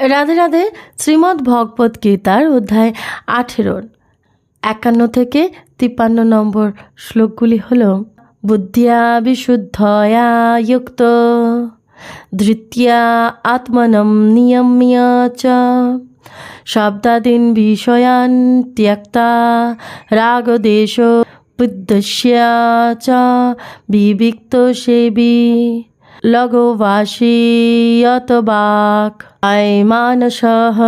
রাধে রাধে, শ্রীমদ্ ভগবত গীতার অধ্যায় আঠেরোর একান্ন থেকে তিপ্পান্ন নম্বর শ্লোকগুলি হল, বুদ্ধিয়া বিশুদ্ধয়া যুক্ত ধৃত্যা আত্মনম নিয়ম্য চ, শব্দাদীন বিষয়ান ত্যক্তা রাগদেশ বুদ্ধস্য চ, বিবিক্ত সেবী। লঘুবাসীয়ত বাক আয়মানসহ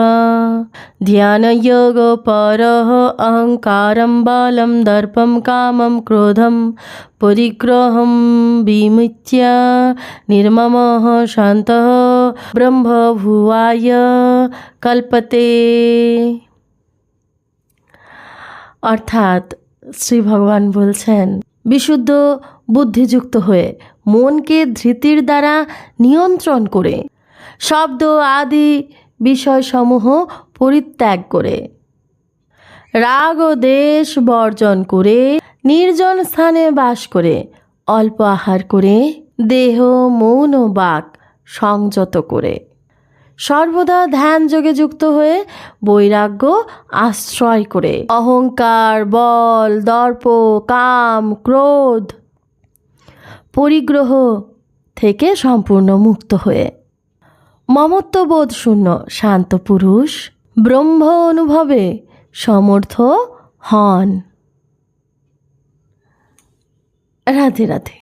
ধ্যানযোগপরহ অহংকারম বলম দর্পম কামম ক্রোধম পরিগ্রহম বিমুচ্য নির্মম শান্ত ব্রহ্মভুয়ায় কল্পতে অর্থাৎ শ্রী ভগবান বলছেন বিশুদ্ধ বুদ্ধিযুক্ত হয়ে মনকে ধৃতির দ্বারা নিয়ন্ত্রণ করে শব্দ আদি বিষয়সমূহ পরিত্যাগ করে। রাগ ও দেশ বর্জন করে, নির্জন স্থানে বাস করে, অল্প আহার করে, দেহ, মৌন বাক সংযত করে। সর্বদা ধ্যান যোগে যুক্ত হয়ে বৈরাগ্য আশ্রয় করে। অহংকার, বল, দর্প, কাম, ক্রোধ পরিগ্রহ থেকে সম্পূর্ণ মুক্ত হয়ে। মমত্ববোধ শূন্য, শান্ত পুরুষ, ব্রহ্ম অনুভবে সমর্থ হন। রাধে রাধে।